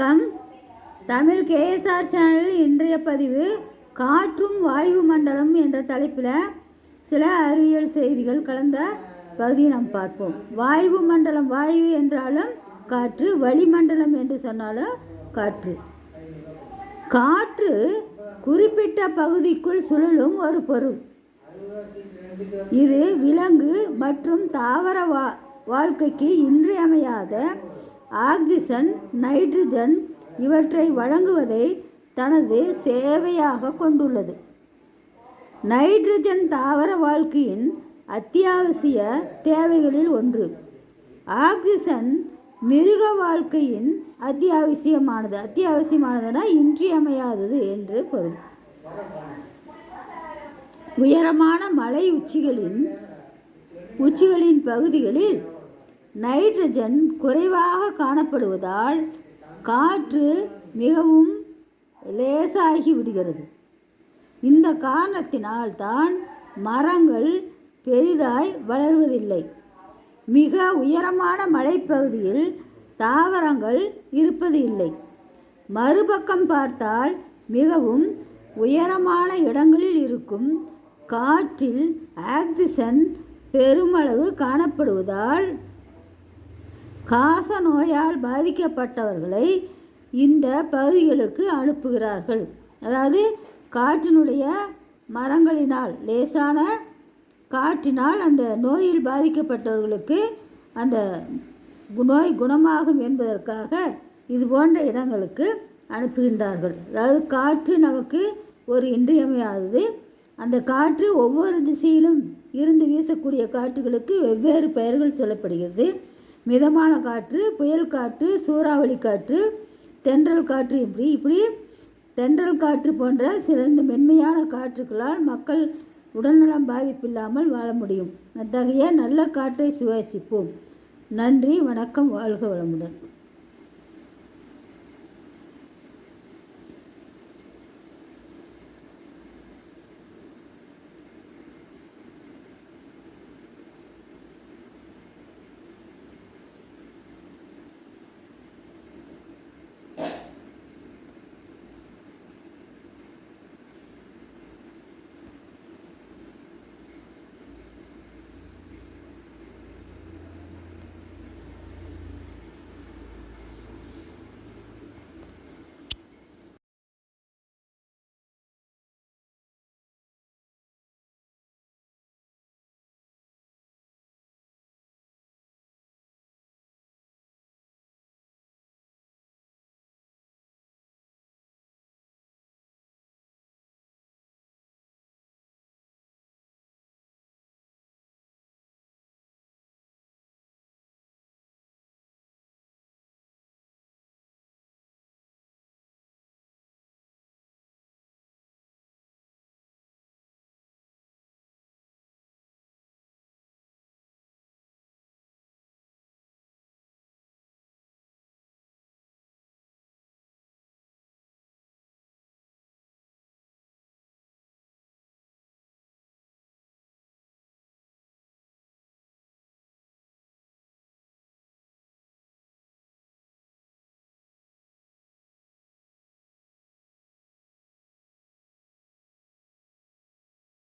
வணக்கம். தமிழ் கேஎஸ்ஆர் சேனலில் இன்றைய பதிவு காற்றும் வாயு மண்டலம் என்ற தலைப்பில் சில அறிவியல் செய்திகள் கலந்த பகுதியை நாம் பார்ப்போம். வாயு மண்டலம் வாயு என்றாலும் காற்று வளிமண்டலம் என்று சொன்னாலும் காற்று. காற்று குறிப்பிட்ட பகுதிக்குள் சுழலும் ஒரு பொருள். இது விலங்கு மற்றும் தாவர வா வாழ்க்கைக்கு இன்றியமையாத ஆக்சிஜன் நைட்ரஜன் இவற்றை வழங்குவதை தனது சேவையாக கொண்டுள்ளது. நைட்ரஜன் தாவர வாழ்க்கையின் அத்தியாவசிய தேவைகளில் ஒன்று. ஆக்சிஜன் மிருக வாழ்க்கையின் அத்தியாவசியமானது. அத்தியாவசியமானதுனா இன்றியமையாதது என்று பொருள். உயரமான மலை உச்சிகளின் உச்சிகளின் பகுதிகளில் நைட்ரஜன் குறைவாக காணப்படுவதால் காற்று மிகவும் லேசாகி விடுகிறது. இந்த காரணத்தினால் தான் மரங்கள் பெரிதாய் வளர்வதில்லை. மிக உயரமான மலைப்பகுதியில் தாவரங்கள் இருப்பது இல்லை. மறுபக்கம் பார்த்தால் மிகவும் உயரமான இடங்களில் இருக்கும் காற்றில் ஆக்சிஜன் பெருமளவு காணப்படுவதால் காச நோயால் பாதிக்கப்பட்டவர்களை இந்த பகுதிகளுக்கு அனுப்புகிறார்கள். அதாவது காற்றினுடைய மரங்களினால் லேசான காற்றினால் அந்த நோயில் பாதிக்கப்பட்டவர்களுக்கு அந்த நோய் குணமாகும் என்பதற்காக இது போன்ற இடங்களுக்கு அனுப்புகின்றார்கள். அதாவது காற்று நமக்கு ஒரு இன்றியமையாதது. அந்த காற்று ஒவ்வொரு திசையிலும் இருந்து வீசக்கூடிய காற்றுகளுக்கு வெவ்வேறு பெயர்கள் சொல்லப்படுகிறது. மிதமான காற்று புயல் காற்று சூறாவளி காற்று தென்றல் காற்று இப்படி இப்படி தென்றல் காற்று போன்ற சிறந்த மென்மையான காற்றுகளால் மக்கள் உடல்நலம் பாதிப்பில்லாமல் வாழ முடியும். அத்தகைய நல்ல காற்றை சுவாசிப்போம். நன்றி வணக்கம் வாழ்க வளமுடன்.